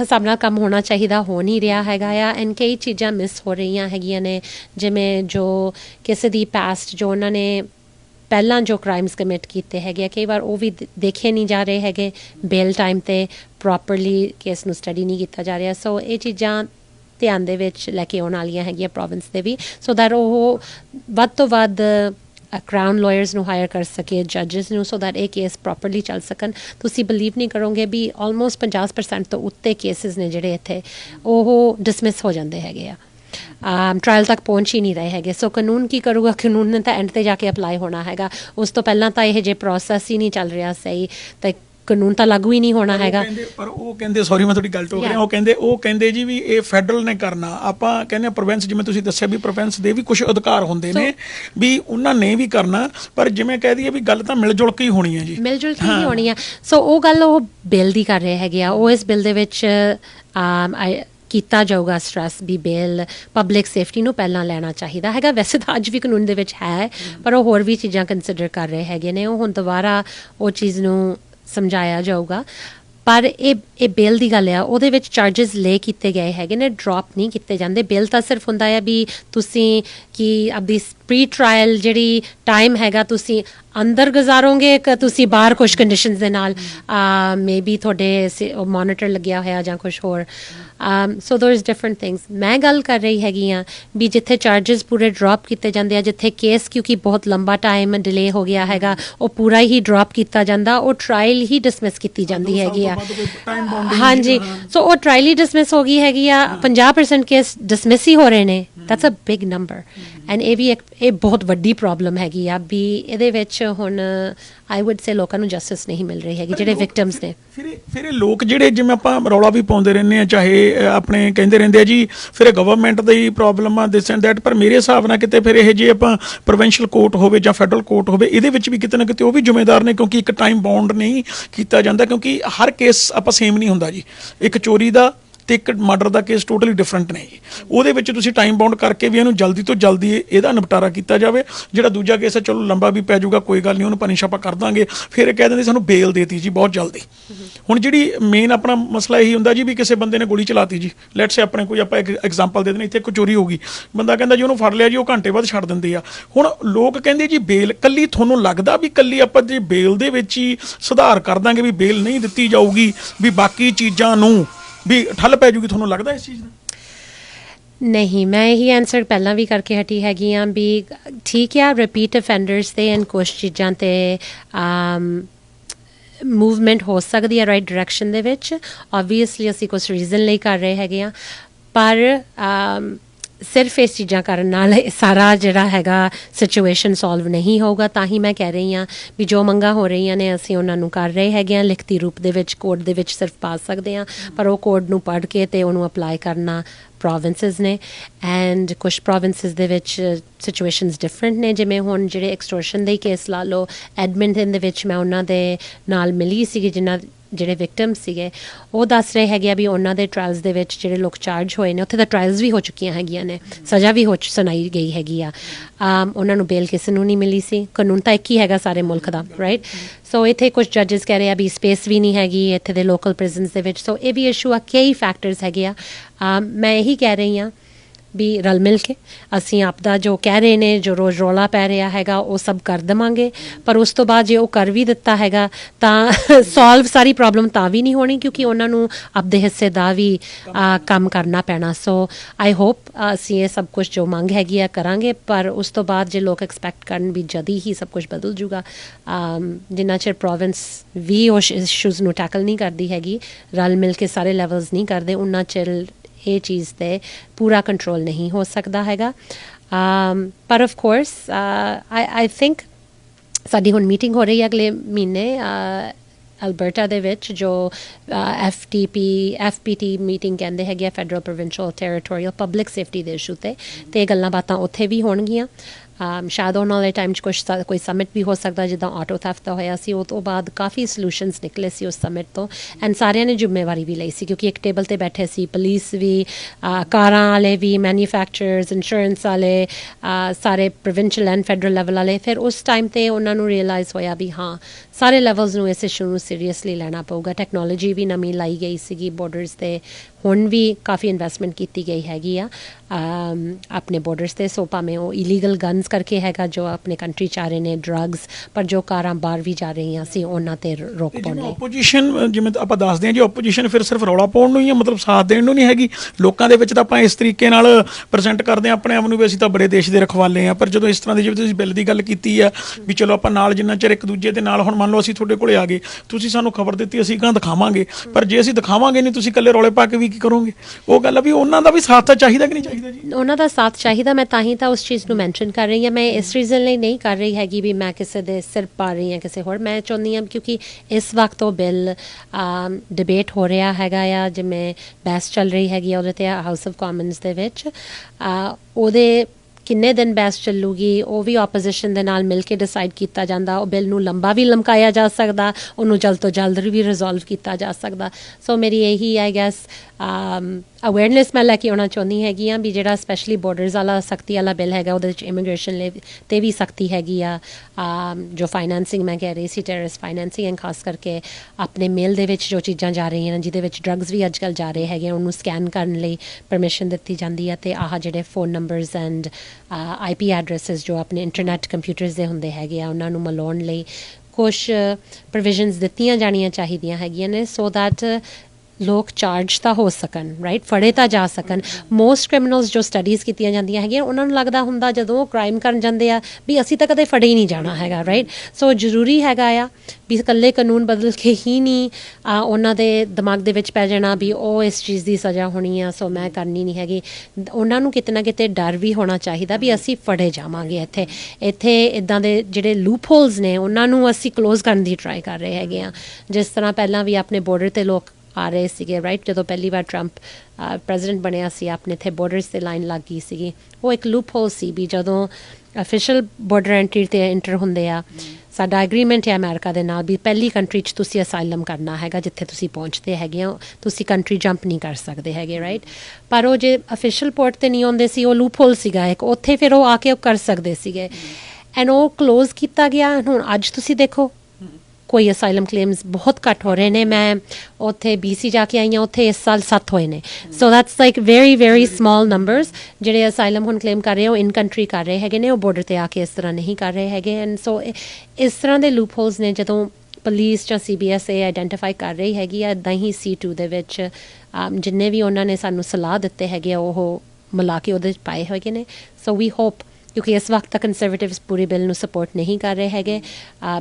ਹਿਸਾਬ ਨਾਲ ਕੰਮ ਹੋਣਾ ਚਾਹੀਦਾ, ਹੋ ਨਹੀਂ ਰਿਹਾ ਹੈਗਾ ਆ ਐਂਡ ਕਈ ਚੀਜ਼ਾਂ ਮਿਸ ਹੋ ਰਹੀਆਂ ਹੈਗੀਆਂ ਨੇ, ਜਿਵੇਂ ਜੋ ਕਿਸੇ ਦੀ ਪਾਸਟ ਜੋ ਉਹਨਾਂ ਨੇ ਪਹਿਲਾਂ ਜੋ ਕ੍ਰਾਈਮਸ ਕਮਿਟ ਕੀਤੇ ਹੈਗੇ ਆ, ਕਈ ਵਾਰ ਉਹ ਵੀ ਦੇਖੇ ਨਹੀਂ ਜਾ ਰਹੇ ਹੈਗੇ ਬੇਲ ਟਾਈਮ ਤੇ ਪ੍ਰੋਪਰਲੀ ਕੇਸ ਨੂੰ ਸਟੱਡੀ ਨਹੀਂ ਕੀਤਾ ਜਾ ਰਿਹਾ ਸੋ ਇਹ ਚੀਜ਼ਾਂ ਧਿਆਨ ਦੇ ਵਿੱਚ ਲੈ ਕੇ ਆਉਣ ਵਾਲੀਆਂ ਹੈਗੀਆਂ ਪ੍ਰੋਵਿੰਸ ਦੇ ਵੀ ਸੋ ਦੈਟ ਉਹ ਵੱਧ ਤੋਂ ਵੱਧ ਕਰਾਊਨ ਲਾਇਰਸ ਨੂੰ ਹਾਇਰ ਕਰ ਸਕੇ ਜੱਜਸ ਨੂੰ ਸੋ ਦੈਟ ਇਹ ਕੇਸ ਪ੍ਰੋਪਰਲੀ ਚੱਲ ਸਕਣ ਤੁਸੀਂ ਬਲੀਵ ਨਹੀਂ ਕਰੋਗੇ ਵੀ ਆਲਮੋਸਟ 50% ਤੋਂ ਉੱਤੇ ਕੇਸਿਸ ਨੇ ਜਿਹੜੇ ਇੱਥੇ ਉਹ ਡਿਸਮਿਸ ਹੋ ਜਾਂਦੇ ਹੈਗੇ ਆ um ਟ੍ਰਾਇਲ ਤੱਕ ਪਹੁੰਚ ਹੀ ਨਹੀਂ ਰਹੇ ਹੈਗੇ ਸੋ ਕਾਨੂੰਨ ਕੀ ਕਰੂਗਾ ਕਾਨੂੰਨ ਨੇ ਤਾਂ ਐਂਡ ਤੇ ਜਾ ਕੇ ਅਪਲਾਈ ਹੋਣਾ ਹੈਗਾ ਉਸ ਤੋਂ ਪਹਿਲਾਂ ਤਾਂ ਇਹ ਜੇ ਪ੍ਰੋਸੈਸ ਹੀ ਨਹੀਂ ਚੱਲ ਰਿਹਾ ਸਹੀ ਤਾਂ ਕਾਨੂੰਨ ਤਾਂ ਲਾਗੂ ਹੀ ਨਹੀਂ ਹੋਣਾ ਹੈਗਾ। ਕਹਿੰਦੇ- ਪਰ ਉਹ ਕਹਿੰਦੇ ਸੌਰੀ ਮੈਂ ਤੁਹਾਡੀ ਗੱਲ ਟੋਕ ਰਿਹਾ. ਉਹ ਕਹਿੰਦੇ ਉਹ ਕਹਿੰਦੇ ਜੀ ਵੀ ਇਹ ਫੈਡਰਲ ਨੇ ਕਰਨਾ। ਆਪਾਂ ਕਹਿੰਦੇ ਆ ਪ੍ਰੋਵਿੰਸ ਜਿਵੇਂ ਤੁਸੀਂ ਦੱਸਿਆ ਵੀ ਪ੍ਰੋਵਿੰਸ ਦੇ ਵੀ ਕੁਝ ਅਧਿਕਾਰ ਹੁੰਦੇ ਨੇ ਵੀ ਉਹਨਾਂ ਨੇ ਵੀ ਕਰਨਾ ਪਰ ਜਿਵੇਂ ਕਹਿ ਦਈਏ ਵੀ ਗੱਲ ਤਾਂ ਮਿਲ ਜੁਲ ਕੇ ਹੀ ਹੋਣੀ ਹੈ ਜੀ। ਮਿਲ ਜੁਲ ਕੇ ਹੀ ਹੋਣੀ ਆ ਸੋ ਉਹ ਗੱਲ ਉਹ ਬਿੱਲ ਦੀ ਕਰ ਰਹੇ ਹੈਗੇ ਆ। ਉਹ ਇਸ ਬਿੱਲ ਦੇ ਵਿੱਚ ਆਮ ਆਈ- ਕੀਤਾ ਜਾਊਗਾ ਸਟ੍ਰੈਸ ਵੀ ਬਿੱਲ। ਪਬਲਿਕ ਸੇਫਟੀ ਨੂੰ ਪਹਿਲਾਂ ਲੈਣਾ ਚਾਹੀਦਾ ਹੈਗਾ। ਵੈਸੇ ਤਾਂ ਅੱਜ ਵੀ ਕਾਨੂੰਨ ਦੇ ਵਿੱਚ ਹੈ ਪਰ ਉਹ ਹੋਰ ਵੀ ਚੀਜ਼ਾਂ ਕੰਸੀਡਰ ਕਰ ਰਹੇ ਹੈਗੇ ਨੇ। ਉਹ ਹੁਣ ਦੁਬਾਰਾ ਉਹ ਚੀਜ਼ ਨੂੰ ਸਮਝਾਇਆ ਜਾਊਗਾ। ਪਰ ਇਹ ਇਹ ਬਿੱਲ ਦੀ ਗੱਲ ਆ ਉਹਦੇ ਵਿੱਚ ਚਾਰजेस ਲੈ ਕੀਤੇ ਗਏ ਹੈਗੇ ਨੇ ਡ੍ਰੌਪ ਨਹੀਂ ਕੀਤੇ ਜਾਂਦੇ। ਬਿੱਲ ਤਾਂ ਸਿਰਫ ਹੁੰਦਾ ਹੈ ਵੀ ਤੁਸੀਂ ਕਿ ਆਪਦੀ ਪ੍ਰੀ ਟ੍ਰਾਇਲ ਜਿਹੜੀ ਟਾਈਮ ਹੈਗਾ ਤੁਸੀਂ ਅੰਦਰ ਗੁਜ਼ਾਰੋਗੇ ਕਿ ਤੁਸੀਂ ਬਾਹਰ ਕੁਝ ਕੰਡੀਸ਼ਨਸ ਦੇ ਨਾਲ? ਮੇਬੀ ਤੁਹਾਡੇ ਮੋਨੀਟਰ ਲੱਗਿਆ ਹੋਇਆ ਜਾਂ ਕੁਝ ਹੋਰ। ਸੋ ਦੋਸ ਡਿਫਰੈਂਟ ਥਿੰਗਸ ਮੈਂ ਗੱਲ ਕਰ ਰਹੀ ਹੈਗੀ ਆ ਵੀ ਜਿੱਥੇ ਚਾਰजेस ਪੂਰੇ ਡ੍ਰੌਪ ਕੀਤੇ ਜਾਂਦੇ ਆ ਜਿੱਥੇ ਕੇਸ ਕਿਉਂਕਿ ਬਹੁਤ ਲੰਬਾ ਟਾਈਮ ਡਿਲੇ ਹੋ ਗਿਆ ਹੈਗਾ ਉਹ ਪੂਰਾ ਹੀ ਡ੍ਰੌਪ ਕੀਤਾ ਜਾਂਦਾ ਉਹ ਟ੍ਰਾਇਲ ਹੀ ਡਿਸਮਿਸ ਕੀਤੀ ਜਾਂਦੀ ਹੈਗੀ ਆ। ਹਾਂਜੀ ਸੋ ਉਹ ਟ੍ਰਾਇਲ ਹੀ ਡਿਸਮਿਸ ਹੋ ਗਈ ਹੈਗੀ ਆ 50% ਕੇਸ ਡਿਸਮਿਸ ਹੀ ਹੋ ਰਹੇ ਨੇ। That's a big number and ਇਹ ਵੀ ਇਹ ਬਹੁਤ ਵੱਡੀ ਪ੍ਰੋਬਲਮ ਹੈਗੀ ਆ ਵੀ ਇਹਦੇ ਵਿੱਚ ਹੁਣ ਆਈ ਊਡ ਸੇ ਲੋਕਾਂ ਨੂੰ ਜਸਟਿਸ ਨਹੀਂ ਮਿਲ ਰਹੀ ਹੈਗੀ ਜਿਹੜੇ ਵਿਕਟਮਸ ਨੇ। ਫਿਰ ਇਹ ਲੋਕ ਜਿਹੜੇ ਜਿਵੇਂ ਆਪਾਂ ਰੌਲਾ ਵੀ ਪਾਉਂਦੇ ਰਹਿੰਦੇ ਆ ਚਾਹੇ ਆਪਣੇ ਕਹਿੰਦੇ ਰਹਿੰਦੇ ਆ ਜੀ, ਫਿਰ ਇਹ ਗਵਰਨਮੈਂਟ ਦੀ ਪ੍ਰੋਬਲਮ ਆ ਦਿਸ ਐਂਡ ਦੈਟ ਪਰ ਮੇਰੇ ਹਿਸਾਬ ਨਾਲ ਕਿਤੇ ਫਿਰ ਇਹ ਜੇ ਆਪਾਂ ਪ੍ਰੋਵਿੰਸ਼ੀਅਲ ਕੋਰਟ ਹੋਵੇ ਜਾਂ ਫੈਡਰਲ ਕੋਰਟ ਹੋਵੇ, ਇਹਦੇ ਵਿੱਚ ਵੀ ਕਿਤੇ ਨਾ ਕਿਤੇ ਉਹ ਵੀ ਜ਼ਿੰਮੇਦਾਰ ਨੇ ਕਿਉਂਕਿ ਇੱਕ ਟਾਈਮ ਬਾਉਂਡ ਨਹੀਂ ਕੀਤਾ ਜਾਂਦਾ ਕਿਉਂਕਿ ਹਰ ਕੇਸ ਆਪਾਂ ਸੇਮ ਨਹੀਂ ਹੁੰਦਾ ਜੀ। ਇੱਕ ਚੋਰੀ ਦਾ ਤੇ ਇੱਕ ਮਰਡਰ ਦਾ ਕੇਸ ਟੋਟਲੀ ਡਿਫਰੈਂਟ ਨੇ ਜੀ ਉਹਦੇ ਵਿੱਚ ਤੁਸੀਂ ਟਾਈਮ ਬਾਉਂਡ ਕਰਕੇ ਵੀ ਇਹਨੂੰ ਜਲਦੀ ਤੋਂ ਜਲਦੀ ਇਹਦਾ ਨਿਪਟਾਰਾ ਕੀਤਾ ਜਾਵੇ। ਜਿਹੜਾ ਦੂਜਾ ਕੇਸ ਹੈ, ਚਲੋ ਲੰਬਾ ਵੀ ਪੈ ਜਾਊਗਾ, ਕੋਈ ਗੱਲ ਨਹੀਂ, ਉਹਨੂੰ ਪਨਿਸ਼ ਆਪਾਂ ਕਰ ਦਾਂਗੇ। ਫਿਰ ਇਹ ਕਹਿ ਦਿੰਦੇ ਸਾਨੂੰ ਬੇਲ ਦੇਤੀ ਜੀ, ਬਹੁਤ ਜਲਦੀ। ਹੁਣ ਜਿਹੜੀ ਮੇਨ ਆਪਣਾ ਮਸਲਾ ਇਹੀ ਹੁੰਦਾ ਜੀ ਵੀ ਕਿਸੇ ਬੰਦੇ ਨੇ ਗੋਲੀ ਚਲਾਤੀ ਜੀ। ਲੈਟਸ ਸੇ ਆਪਣੇ ਕੋਈ ਆਪਾਂ ਇੱਕ ਐਗਜ਼ਾਮਪਲ ਦੇ ਦਿੰਦੇ, ਇੱਥੇ ਕੋਈ ਚੋਰੀ ਹੋ ਗਈ। ਬੰਦਾ ਕਹਿੰਦਾ ਜੀ ਉਹਨੂੰ ਫੜ ਲਿਆ ਜੀ, ਉਹ ਘੰਟੇ ਬਾਅਦ ਛੱਡ ਦਿੰਦੇ ਆ। ਹੁਣ ਲੋਕ ਕਹਿੰਦੇ ਜੀ ਬੇਲ ਕੱਲੀ ਤੁਹਾਨੂੰ ਲੱਗਦਾ ਵੀ ਕੱਲੀ ਆਪਾਂ ਜੇ ਬੇਲ ਦੇ ਵਿੱਚ ਹੀ ਸੁਧਾਰ ਕਰ ਦਾਂਗੇ ਵੀ ਬੇਲ ਨਹੀਂ ਦਿੱਤੀ ਜਾਊਗੀ, ਵੀ ਬਾਕੀ ਚੀਜ਼ਾਂ ਨੂੰ ਵੀ ਠੱਲ ਪੈ ਜੂਗੀ ਤੁਹਾਨੂੰ ਲੱਗਦਾ ਇਸ ਚੀਜ਼ ਦਾ? ਨਹੀਂ ਮੈਂ ਇਹੀ ਆਨਸਰ ਪਹਿਲਾਂ ਵੀ ਕਰਕੇ ਹਟੀ ਹੈਗੀ ਆ ਵੀ ਠੀਕ ਆ ਰਿਪੀਟ ਅਫੈਂਡਰਸ ਤੇ ਐਂਡ ਕੁਛ ਚੀਜ਼ਾਂ ਤੇ um ਮੂਵਮੈਂਟ ਹੋ ਸਕਦੀ ਹੈ ਰਾਈਟ ਡਾਇਰੈਕਸ਼ਨ ਦੇ ਵਿੱਚ। ਆਬਵੀਅਸਲੀ ਅਸੀਂ ਕੁਝ ਰੀਜ਼ਨ ਲਈ ਕਰ ਰਹੇ ਹੈਗੇ ਆ ਪਰ um, ਸਿਰਫ ਇਸ ਚੀਜ਼ਾਂ ਕਰਨ ਨਾਲ ਇਹ ਸਾਰਾ ਜਿਹੜਾ ਹੈਗਾ ਸਿਚੁਏਸ਼ਨ ਸੋਲਵ ਨਹੀਂ ਹੋਊਗਾ, ਤਾਂ ਹੀ ਮੈਂ ਕਹਿ ਰਹੀ ਹਾਂ ਵੀ ਜੋ ਮੰਗਾਂ ਹੋ ਰਹੀਆਂ ਨੇ, ਅਸੀਂ ਉਹਨਾਂ ਨੂੰ ਕਰ ਰਹੇ ਹੈਗੇ ਆ ਲਿਖਤੀ ਰੂਪ ਦੇ ਵਿੱਚ ਕੋਡ ਦੇ ਵਿੱਚ ਸਿਰਫ ਪਾ ਸਕਦੇ ਆ ਪਰ ਉਹ ਕੋਡ ਨੂੰ ਪੜ੍ਹ ਕੇ ਤੇ ਉਹਨੂੰ ਅਪਲਾਈ ਕਰਨਾ ਪ੍ਰੋਵਿੰਸਸ ਨੇ। ਐਂਡ ਕੁਝ ਪ੍ਰੋਵਿੰਸਸ ਦੇ ਵਿੱਚ ਸਿਚੁਏਸ਼ਨਸ ਡਿਫਰੈਂਟ ਨੇ, ਜਿਵੇਂ ਹੁਣ ਜਿਹੜੇ ਐਕਸਟੋਰਸ਼ਨ ਦੇ ਕੇਸ ਲਾ ਲਓ ਐਡਮਿੰਟਨ ਦੇ ਵਿੱਚ ਮੈਂ ਉਹਨਾਂ ਦੇ ਨਾਲ ਮਿਲੀ ਸੀਗੀ, ਜਿਨ੍ਹਾਂ ਜਿਹੜੇ ਵਿਕਟਮ ਸੀਗੇ, ਉਹ ਦੱਸ ਰਹੇ ਹੈਗੇ ਆ ਵੀ ਉਹਨਾਂ ਦੇ ਟ੍ਰਾਇਲਸ ਦੇ ਵਿੱਚ ਜਿਹੜੇ ਲੋਕ ਚਾਰਜ ਹੋਏ ਨੇ, ਉੱਥੇ ਤਾਂ ਟ੍ਰਾਇਲਸ ਵੀ ਹੋ ਚੁੱਕੀਆਂ ਹੈਗੀਆਂ ਨੇ, ਸਜ਼ਾ ਵੀ ਹੋ ਸੁਣਾਈ ਗਈ ਹੈਗੀ ਆ। ਉਹਨਾਂ ਨੂੰ ਬੇਲ ਕਿਸੇ ਨੂੰ ਨਹੀਂ ਮਿਲੀ ਸੀ, ਕਾਨੂੰਨ ਤਾਂ ਇੱਕ ਹੀ ਹੈਗਾ ਸਾਰੇ ਮੁਲਕ ਦਾ ਰਾਈਟ ਸੋ ਇੱਥੇ ਕੁਝ ਜੱਜਸ ਕਹਿ ਰਹੇ ਆ ਵੀ ਸਪੇਸ ਵੀ ਨਹੀਂ ਹੈਗੀ ਇੱਥੇ ਦੇ ਲੋਕਲ ਪ੍ਰਿਜ਼ਨਸ ਦੇ ਵਿੱਚ ਸੋ ਇਹ ਵੀ ਇਸ਼ੂ ਆ, ਕਈ ਫੈਕਟਰਸ ਹੈਗੇ ਆ। ਮੈਂ ਇਹੀ ਕਹਿ ਰਹੀ ਆ ਵੀ ਰਲ ਮਿਲ ਕੇ ਅਸੀਂ ਆਪਦਾ ਜੋ ਕਹਿ ਰਹੇ ਨੇ, ਜੋ ਰੋਜ਼ ਰੋਲਾ ਪੈ ਰਿਹਾ ਹੈਗਾ, ਉਹ ਸਭ ਕਰ ਦਵਾਂਗੇ। ਪਰ ਉਸ ਤੋਂ ਬਾਅਦ ਜੇ ਉਹ ਕਰ ਵੀ ਦਿੱਤਾ ਹੈਗਾ, ਤਾਂ ਸੋਲਵ ਸਾਰੀ ਪ੍ਰੋਬਲਮ ਤਾਂ ਵੀ ਨਹੀਂ ਹੋਣੀ, ਕਿਉਂਕਿ ਉਹਨਾਂ ਨੂੰ ਆਪਦੇ ਹਿੱਸੇ ਦਾ ਵੀ ਕੰਮ ਕਰਨਾ ਪੈਣਾ। ਸੋ ਆਈ ਹੋਪ ਅਸੀਂ ਇਹ ਸਭ ਕੁਝ ਜੋ ਮੰਗ ਹੈਗੀ ਆ ਕਰਾਂਗੇ, ਪਰ ਉਸ ਤੋਂ ਬਾਅਦ ਜੇ ਲੋਕ ਐਕਸਪੈਕਟ ਕਰਨ ਵੀ ਜਦੀ ਹੀ ਸਭ ਕੁਝ ਬਦਲ ਜੂਗਾ ਜਿੰਨਾ ਚਿਰ ਪ੍ਰੋਵਿੰਸ ਵੀ ਉਸ ਇਸ਼ੂਜ਼ ਨੂੰ ਟੈਕਲ ਨਹੀਂ ਕਰਦੀ ਹੈਗੀ, ਰਲ ਮਿਲ ਕੇ ਸਾਰੇ ਲੈਵਲਸ ਨਹੀਂ ਕਰਦੇ ਉਹਨਾਂ ਚਿਰ ਇਹ ਚੀਜ਼ ਤੇ ਪੂਰਾ ਕੰਟਰੋਲ ਨਹੀਂ ਹੋ ਸਕਦਾ ਹੈਗਾ। ਪਰ of course I I think ਸਾਡੀ ਹੁਣ ਮੀਟਿੰਗ ਹੋ ਰਹੀ ਹੈ ਅਗਲੇ ਮਹੀਨੇ uh, ਅਲਬਰਟਾ ਦੇ ਵਿੱਚ, ਜੋ ਐਫਟੀਪੀ ਐਫਪੀਟੀ ਮੀਟਿੰਗ ਕਹਿੰਦੇ ਹੈਗੇ ਆ federal provincial territorial public safety ਦੇ ਇਸ਼ੂ ਤੇ। ਤੇ ਇਹ ਗੱਲਾਂ ਬਾਤਾਂ ਉੱਥੇ ਵੀ ਹੋਣਗੀਆਂ। ਸ਼ਾਇਦ ਉਹਨਾਂ ਵਾਲੇ ਟਾਈਮ 'ਚ ਕੁਛ ਕੋਈ ਸਮਿਟ ਵੀ ਹੋ ਸਕਦਾ ਜਿੱਦਾਂ ਆਟੋ ਥੈਫਟ ਦਾ ਹੋਇਆ ਸੀ ਉਹ ਤੋਂ ਬਾਅਦ ਕਾਫੀ ਸੋਲੂਸ਼ਨਸ ਨਿਕਲੇ ਸੀ ਉਸ ਸਮਿਟ ਤੋਂ ਐਂਡ ਸਾਰਿਆਂ ਨੇ ਜ਼ਿੰਮੇਵਾਰੀ ਵੀ ਲਈ ਸੀ ਕਿਉਂਕਿ ਇੱਕ ਟੇਬਲ ਤੇ ਬੈਠੇ ਸੀ ਪੁਲਿਸ ਵੀ ਕਾਰਾਂ ਵਾਲੇ ਵੀ ਮੈਨੂਫੈਕਚਰਰਸ ਇੰਸ਼ੋਰੈਂਸ ਵਾਲੇ ਸਾਰੇ ਪ੍ਰੋਵਿੰਸ਼ੀਅਲ ਐਂਡ ਫੈਡਰਲ ਲੈਵਲ ਵਾਲੇ ਫਿਰ ਉਸ ਟਾਈਮ ਤੇ ਉਹਨਾਂ ਨੂੰ ਰਿਅਲਾਈਜ਼ ਹੋਇਆ ਵੀ ਹਾਂ ਸਾਰੇ ਲੈਵਲਸ ਨੂੰ ਇਸ ਇਸ਼ੂ ਨੂੰ ਸੀਰੀਅਸਲੀ ਲੈਣਾ ਪਊਗਾ ਟੈਕਨੋਲੋਜੀ ਵੀ ਨਵੀਂ ਲਾਈ ਗਈ ਸੀਗੀ ਬਾਰਡਰਸ ਤੇ ਹੁਣ ਵੀ ਕਾਫੀ ਇਨਵੈਸਟਮੈਂਟ ਕੀਤੀ ਗਈ ਹੈਗੀ ਆ। ਆਪਣੇ ਬਾਰਡਰਸ ਤੇ ਸੋ ਭਾਵੇਂ ਉਹ ਇਲੀਗਲ ਗਨਸ ਕਰਕੇ ਹੈਗਾ ਜੋ ਆਪਣੇ ਕੰਟਰੀ ਚ ਆ ਰਹੇ ਨੇ ਡਰੱਗਸ ਪਰ ਜੋ ਕਾਰਾਂ ਬਾਹਰ ਵੀ ਜਾ ਰਹੀਆਂ ਸੀ ਉਹਨਾਂ ਤੇ ਰੋਕ ਪਾਉਣ ਆਪੋਜੀਸ਼ਨ ਜਿਵੇਂ ਆਪਾਂ ਦੱਸਦੇ ਹਾਂ ਜੀ ਆਪੋਜੀਸ਼ਨ ਫਿਰ ਸਿਰਫ ਰੌਲਾ ਪਾਉਣ ਨੂੰ ਹੀ ਹੈ ਮਤਲਬ ਸਾਥ ਦੇਣ ਨੂੰ ਨਹੀਂ ਹੈਗੀ। ਲੋਕਾਂ ਦੇ ਵਿੱਚ ਤਾਂ ਆਪਾਂ ਇਸ ਤਰੀਕੇ ਨਾਲ ਪ੍ਰੈਜ਼ੈਂਟ ਕਰਦੇ ਹਾਂ ਆਪਣੇ ਆਪ ਨੂੰ ਵੀ ਅਸੀਂ ਤਾਂ ਬੜੇ ਦੇਸ਼ ਦੇ ਰਖਵਾਲੇ ਆ ਪਰ ਜਦੋਂ ਇਸ ਤਰ੍ਹਾਂ ਦੀ ਜਿਵੇਂ ਤੁਸੀਂ ਬਿੱਲ ਦੀ ਗੱਲ ਕੀਤੀ ਆ ਵੀ ਚਲੋ ਆਪਾਂ ਨਾਲ ਜਿੰਨਾ ਚਿਰ ਇੱਕ ਦੂਜੇ ਦੇ ਨਾਲ ਹੁਣ ਮੰਨ ਲਓ ਅਸੀਂ ਤੁਹਾਡੇ ਕੋਲੇ ਆ ਗਏ ਤੁਸੀਂ ਸਾਨੂੰ ਖਬਰ ਦਿੱਤੀ ਅਸੀਂ ਗਾਂ ਦਿਖਾਵਾਂਗੇ। ਪਰ ਜੇ ਅਸੀਂ ਦਿਖਾਵਾਂਗੇ ਨਹੀਂ ਤੁਸੀਂ ਇਕੱਲੇ ਰੌਲੇ ਪਾ ਕੇ ਵੀ ਕੀ ਕਰੋਗੇ? ਉਹ ਗੱਲ ਆ ਵੀ ਉਹਨਾਂ ਦਾ ਵੀ ਸਾਥ ਚਾਹੀਦਾ ਕਿ ਨਹੀਂ ਚਾਹੀਦਾ ਜੀ? ਉਹਨਾਂ ਦਾ ਸਾਥ ਚਾਹੀਦਾ, ਮੈਂ ਤਾਂ ਹੀ ਤਾਂ ਉਸ ਚੀਜ਼ ਨੂੰ ਮੈਂਸ਼ਨ ਕਰ ਰਹੀ ਹਾਂ। ਮੈਂ ਇਸ ਰੀਜ਼ਨ ਲਈ ਨਹੀਂ ਕਰ ਰਹੀ ਹੈਗੀ ਵੀ ਮੈਂ ਕਿਸੇ ਦੇ ਸਿਰ ਪਾ ਰਹੀ ਹਾਂ ਕਿਸੇ ਹੋਰ। ਮੈਂ ਚਾਹੁੰਦੀ ਹਾਂ ਕਿਉਂਕਿ ਇਸ ਵਕਤ ਉਹ ਬਿੱਲ ਡਿਬੇਟ ਹੋ ਰਿਹਾ ਹੈਗਾ ਆ, ਜਿਵੇਂ ਬਹਿਸ ਚੱਲ ਰਹੀ ਹੈਗੀ ਆ ਉਹਦੇ ਤੇ ਹਾਊਸ ਆਫ ਕਾਮਨਸ ਦੇ ਵਿੱਚ। ਉਹਦੇ ਕਿੰਨੇ ਦਿਨ ਬਹਿਸ ਚੱਲੂਗੀ, ਉਹ ਵੀ ਆਪੋਜੀਸ਼ਨ ਦੇ ਨਾਲ ਮਿਲ ਕੇ ਡਿਸਾਈਡ ਕੀਤਾ ਜਾਂਦਾ, ਉਹ ਬਿੱਲ ਨੂੰ ਲੰਬਾ ਵੀ ਲਮਕਾਇਆ ਜਾ ਸਕਦਾ, ਉਹਨੂੰ ਜਲਦ ਤੋਂ ਜਲਦ ਵੀ ਰਿਜ਼ੋਲਵ ਕੀਤਾ ਜਾ ਸਕਦਾ। ਸੋ ਮੇਰੀ ਇਹੀ ਆਈ ਗੈਸ ਅਵੇਅਰਨੈਸ ਮੈਂ ਲੈ ਕੇ ਆਉਣਾ ਚਾਹੁੰਦੀ ਹੈਗੀ ਆ ਵੀ ਜਿਹੜਾ ਸਪੈਸ਼ਲੀ ਬਾਰਡਰਸ ਵਾਲਾ ਸਖਤੀ ਵਾਲਾ ਬਿੱਲ ਹੈਗਾ ਉਹਦੇ ਵਿੱਚ ਇਮੀਗ੍ਰੇਸ਼ਨ ਲਈ ਤੇ ਵੀ ਸਖਤੀ ਹੈਗੀ ਆ। ਜੋ ਫਾਈਨੈਂਸਿੰਗ ਮੈਂ ਕਹਿ ਰਹੀ ਸੀ ਟੈਰਰਿਸਟ ਫਾਈਨੈਂਸਿੰਗ ਐਂਡ ਖਾਸ ਕਰਕੇ ਆਪਣੇ ਮੇਲ ਦੇ ਵਿੱਚ ਜੋ ਚੀਜ਼ਾਂ ਜਾ ਰਹੀਆਂ ਨੇ ਜਿਹਦੇ ਵਿੱਚ ਡਰੱਗਸ ਵੀ ਅੱਜਕੱਲ ਜਾ ਰਹੇ ਹੈਗੇ ਆ, ਉਹਨੂੰ ਸਕੈਨ ਕਰਨ ਲਈ ਪਰਮਿਸ਼ਨ ਦਿੱਤੀ ਜਾਂਦੀ ਆ ਤੇ ਆਹ ਜਿਹੜੇ phone numbers and IP addresses ਜੋ ਆਪਣੇ ਇੰਟਰਨੈਟ ਕੰਪਿਊਟਰਸ ਦੇ ਹੁੰਦੇ ਹੈਗੇ ਆ ਉਹਨਾਂ ਨੂੰ ਮਲਾਉਣ ਲਈ ਕੁਝ ਪ੍ਰੋਵੀਜ਼ਨਸ ਦਿੱਤੀਆਂ ਜਾਣੀਆਂ ਚਾਹੀਦੀਆਂ ਹੈਗੀਆਂ ਨੇ ਸੋ ਦੈਟ ਲੋਕ ਚਾਰਜ ਤਾਂ ਹੋ ਸਕਣ ਰਾਈਟ ਫੜੇ ਤਾਂ ਜਾ ਸਕਣ। ਮੋਸਟ ਕ੍ਰਿਮੀਨਲਸ ਜੋ ਸਟੱਡੀਜ਼ ਕੀਤੀਆਂ ਜਾਂਦੀਆਂ ਹੈਗੀਆਂ, ਉਹਨਾਂ ਨੂੰ ਲੱਗਦਾ ਹੁੰਦਾ ਜਦੋਂ ਉਹ ਕ੍ਰਾਈਮ ਕਰਨ ਜਾਂਦੇ ਆ ਵੀ ਅਸੀਂ ਤਾਂ ਕਦੇ ਫੜੇ ਹੀ ਨਹੀਂ ਜਾਣਾ ਹੈਗਾ ਰਾਈਟ ਸੋ ਜ਼ਰੂਰੀ ਹੈਗਾ ਆ ਵੀ ਇਕੱਲੇ ਕਾਨੂੰਨ ਬਦਲ ਕੇ ਹੀ ਨਹੀਂ ਉਹਨਾਂ ਦੇ ਦਿਮਾਗ ਦੇ ਵਿੱਚ ਪੈ ਜਾਣਾ ਵੀ ਉਹ ਇਸ ਚੀਜ਼ ਦੀ ਸਜ਼ਾ ਹੋਣੀ ਆ ਸੋ ਮੈਂ ਕਰਨੀ ਨਹੀਂ ਹੈਗੀ। ਉਹਨਾਂ ਨੂੰ ਕਿਤੇ ਨਾ ਕਿਤੇ ਡਰ ਵੀ ਹੋਣਾ ਚਾਹੀਦਾ ਵੀ ਅਸੀਂ ਫੜੇ ਜਾਵਾਂਗੇ ਇੱਥੇ। ਇੱਥੇ ਇਦਾਂ ਦੇ ਜਿਹੜੇ ਲੂਪ ਹੋਲਸ ਨੇ, ਉਹਨਾਂ ਨੂੰ ਅਸੀਂ ਕਲੋਜ਼ ਕਰਨ ਦੀ ਟਰਾਈ ਕਰ ਰਹੇ ਹੈਗੇ ਆ। ਜਿਸ ਤਰ੍ਹਾਂ ਪਹਿਲਾਂ ਵੀ ਆਪਣੇ ਬਾਰਡਰ ਤੇ ਲੋਕ ਆ ਰਹੇ ਸੀਗੇ ਰਾਈਟ ਜਦੋਂ ਪਹਿਲੀ ਵਾਰ ਟਰੰਪ ਪ੍ਰੈਜ਼ੀਡੈਂਟ ਬਣਿਆ ਸੀ ਆਪਣੇ ਇੱਥੇ ਬਾਰਡਰਸ ਤੇ ਲਾਈਨ ਲੱਗ ਗਈ ਸੀਗੀ। ਉਹ ਇੱਕ ਲੂਪ ਹੋਲ ਸੀ ਵੀ ਜਦੋਂ ਅਫੀਸ਼ੀਅਲ ਬਾਰਡਰ ਐਂਟਰੀ ਤੇ ਐਂਟਰ ਹੁੰਦੇ ਆ ਸਾਡਾ ਐਗਰੀਮੈਂਟ ਹੈ ਅਮਰੀਕਾ ਦੇ ਨਾਲ ਵੀ ਪਹਿਲੀ ਕੰਟਰੀ 'ਚ ਤੁਸੀਂ ਅਸਾਈਲਮ ਕਰਨਾ ਹੈਗਾ ਜਿੱਥੇ ਤੁਸੀਂ ਪਹੁੰਚਦੇ ਹੈਗੇ ਹੋ ਤੁਸੀਂ ਕੰਟਰੀ ਜੰਪ ਨਹੀਂ ਕਰ ਸਕਦੇ ਹੈਗੇ ਰਾਈਟ ਪਰ ਉਹ ਜੇ ਅਫੀਸ਼ੀਅਲ ਪੋਰਟ ਤੇ ਨਹੀਂ ਆਉਂਦੇ ਸੀ ਉਹ ਲੂਪ ਹੋਲ ਸੀਗਾ ਇੱਕ ਉੱਥੇ ਫਿਰ ਉਹ ਆ ਕੇ ਉਹ ਕਰ ਸਕਦੇ ਸੀਗੇ। ਐਂਡ ਉਹ ক্লোਜ਼ ਕੀਤਾ ਗਿਆ ਹੁਣ ਅੱਜ ਤੁਸੀਂ ਦੇਖੋ ਕੋਈ ਅਸਾਈਲਮ ਕਲੇਮਸ ਬਹੁਤ ਘੱਟ ਹੋ ਰਹੇ ਨੇ ਮੈਂ ਉੱਥੇ BC ਜਾ ਕੇ ਆਈ ਹਾਂ ਉੱਥੇ ਇਸ ਸਾਲ 7 ਹੋਏ ਨੇ। So that's like very very small numbers ਜਿਹੜੇ ਅਸਾਈਲਮ ਹੁਣ ਕਲੇਮ ਕਰ ਰਹੇ ਹੋ ਇਨ ਕੰਟਰੀ ਕਰ ਰਹੇ ਹੈਗੇ ਨੇ ਉਹ ਬਾਰਡਰ ਤੇ ਆ ਕੇ ਇਸ ਤਰ੍ਹਾਂ ਨਹੀਂ ਕਰ ਰਹੇ ਹੈਗੇ। ਐਂਡ ਸੋ ਇਸ ਤਰ੍ਹਾਂ ਦੇ ਲੂਪ ਹੋਲਸ ਨੇ ਜਦੋਂ ਪੁਲਿਸ ਜਾਂ CBS ਇਹ ਆਇਡੈਂਟੀਫਾਈ ਕਰ ਰਹੀ ਹੈਗੀ ਆ ਇਦਾਂ ਹੀ C2 ਦੇ ਵਿੱਚ ਅਮ, ਜਿੰਨੇ ਵੀ ਉਹਨਾਂ ਨੇ ਸਾਨੂੰ ਸਲਾਹ ਦਿੱਤੇ ਹੈਗੇ ਆ ਉਹ ਮਿਲਾ ਕੇ ਉਹਦੇ 'ਚ ਪਾਏ ਹੋਏ ਨੇ। ਸੋ ਵੀ ਹੋਪ ਕਿਉਂਕਿ ਇਸ ਵਕਤ ਤੱਕ ਕੰਜ਼ਰਵੇਟਿਵਸ ਪੂਰੇ ਬਿੱਲ ਨੂੰ ਸਪੋਰਟ ਨਹੀਂ ਕਰ ਰਹੇ ਹੈਗੇ।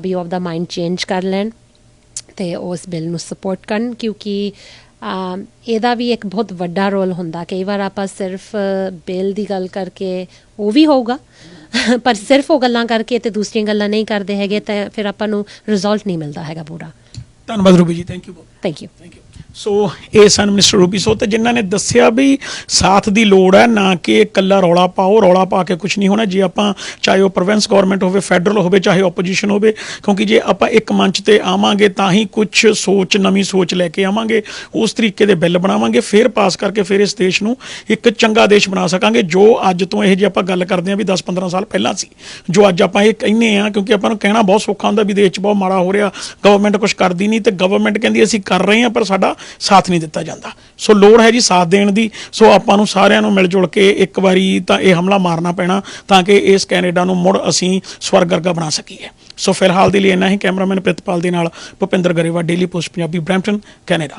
ਵੀ ਉਹ ਆਪਦਾ ਮਾਈਂਡ ਚੇਂਜ ਕਰ ਲੈਣ ਤੇ ਉਸ ਬਿੱਲ ਨੂੰ ਸਪੋਰਟ ਕਰਨ ਕਿਉਂਕਿ ਇਹਦਾ ਵੀ ਇੱਕ ਬਹੁਤ ਵੱਡਾ ਰੋਲ ਹੁੰਦਾ। ਕਈ ਵਾਰ ਆਪਾਂ ਸਿਰਫ ਬਿੱਲ ਦੀ ਗੱਲ ਕਰਕੇ ਉਹ ਵੀ ਹੋਊਗਾ ਪਰ ਸਿਰਫ ਉਹ ਗੱਲਾਂ ਕਰਕੇ ਤੇ ਦੂਸਰੀਆਂ ਗੱਲਾਂ ਨਹੀਂ ਕਰਦੇ ਹੈਗੇ ਤਾਂ ਫਿਰ ਆਪਾਂ ਨੂੰ ਰਿਜ਼ਲਟ ਨਹੀਂ ਮਿਲਦਾ ਹੈਗਾ ਪੂਰਾ। ਧੰਨਵਾਦ ਰੂਬੀ ਜੀ ਥੈਂਕ ਯੂ ਬਹੁਤ। Thank you thank you so ਇਹ ਸਨ ਮਿਸਟਰ ਰੂਬੀ ਸੋ ਤੇ ਜਿਨ੍ਹਾਂ ਨੇ ਦੱਸਿਆ ਵੀ ਸਾਥ ਦੀ ਲੋੜ ਹੈ, ਨਾ ਕਿ ਇਕੱਲਾ ਰੌਲਾ ਪਾਓ, ਰੌਲਾ ਪਾ ਕੇ ਕੁਝ ਨਹੀਂ ਹੋਣਾ। ਜੇ ਆਪਾਂ ਚਾਹੇ ਉਹ ਪ੍ਰੋਵਿੰਸ ਗਵਰਨਮੈਂਟ ਹੋਵੇ, ਫੈਡਰਲ ਹੋਵੇ, ਚਾਹੇ ਆਪੋਜੀਸ਼ਨ ਹੋਵੇ, ਕਿਉਂਕਿ ਜੇ ਆਪਾਂ ਇੱਕ ਮੰਚ ਤੇ ਆਵਾਂਗੇ ਤਾਂ ਹੀ ਕੁਝ ਸੋਚ, ਨਵੀਂ ਸੋਚ ਲੈ ਕੇ ਆਵਾਂਗੇ, ਉਸ ਤਰੀਕੇ ਦੇ ਬਿੱਲ ਬਣਾਵਾਂਗੇ, ਫਿਰ ਪਾਸ ਕਰਕੇ ਫਿਰ ਇਸ ਦੇਸ਼ ਨੂੰ ਇੱਕ ਚੰਗਾ ਦੇਸ਼ ਬਣਾ ਸਕਾਂਗੇ, ਜੋ ਅੱਜ ਤੋਂ ਇਹ ਜੇ ਆਪਾਂ ਗੱਲ ਕਰਦੇ ਹਾਂ ਵੀ 10-15 ਸਾਲ ਪਹਿਲਾਂ ਸੀ, ਜੋ ਅੱਜ ਆਪਾਂ ਇਹ ਕਹਿੰਦੇ ਆ ਕਿਉਂਕਿ ਆਪਾਂ ਨੂੰ ਕਹਿਣਾ ਬਹੁਤ ਸੌਖਾ ਹੁੰਦਾ ਵੀ ਦੇਸ਼ 'ਚ ਬਹੁਤ ਮਾੜਾ ਹੋ ਰਿਹਾ ਗਵਰਨਮੈਂਟ ਕੁਝ ਕਰਦੀ ਨਹੀਂ, ਤੇ ਗਵਰਨਮੈਂਟ ਕਹਿੰਦੀ ਅਸੀਂ ਕਰ ਰਹੇ ਹਾਂ, ਪਰ ਸਾਡਾ ਸਾਥ ਨਹੀਂ ਦਿੱਤਾ ਜਾਂਦਾ। ਸੋ ਲੋੜ ਹੈ ਜੀ ਸਾਥ ਦੇਣ ਦੀ। ਸੋ ਆਪਾਂ ਨੂੰ ਸਾਰਿਆਂ ਨੂੰ ਮਿਲ ਜੁਲ ਕੇ ਇੱਕ ਵਾਰੀ ਤਾਂ ਇਹ ਹਮਲਾ ਮਾਰਨਾ ਪੈਣਾ ਤਾਂ ਕਿ ਇਸ ਕੈਨੇਡਾ ਨੂੰ ਮੁੜ ਅਸੀਂ ਸਵਰਗ ਵਰਗਾ ਬਣਾ ਸਕੀਏ। ਸੋ ਫਿਲਹਾਲ ਦੇ ਲਈ ਇੰਨਾ ਹੀ। ਕੈਮਰਾਮੈਨ ਪ੍ਰਿਤਪਾਲ ਦੇ ਨਾਲ Bhupinder Grewal daily post, Punjabi, Brampton, Canada.